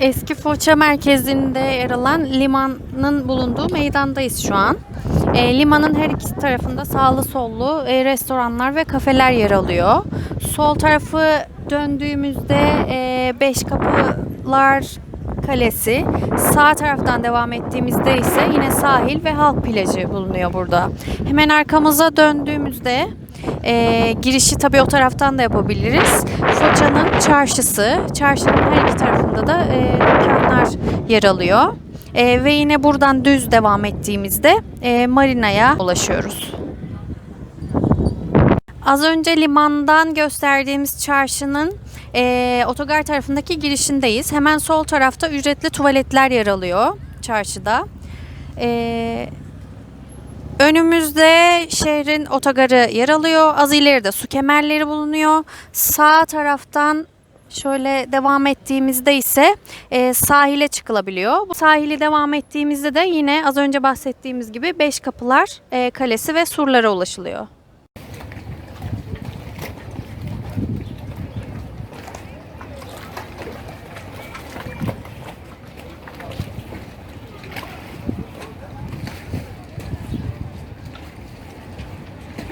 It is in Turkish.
Eski Foça merkezinde yer alan limanın bulunduğu meydandayız şu an. E, limanın her iki tarafında sağlı sollu e, restoranlar ve kafeler yer alıyor. Sol tarafı döndüğümüzde e, Beş Kapılar Kalesi, sağ taraftan devam ettiğimizde ise yine sahil ve halk plajı bulunuyor burada. Hemen arkamıza döndüğümüzde e, girişi tabii o taraftan da yapabiliriz. Foça'nın çarşısı. Çarşının her iki tarafında da e, dükkanlar yer alıyor. E, ve yine buradan düz devam ettiğimizde e, marinaya ulaşıyoruz. Az önce limandan gösterdiğimiz çarşının e, otogar tarafındaki girişindeyiz. Hemen sol tarafta ücretli tuvaletler yer alıyor çarşıda. E, Önümüzde şehrin otogarı yer alıyor. Az ileride su kemerleri bulunuyor. Sağ taraftan şöyle devam ettiğimizde ise e, sahile çıkılabiliyor. Bu sahili devam ettiğimizde de yine az önce bahsettiğimiz gibi Beş Kapılar e, Kalesi ve surlara ulaşılıyor.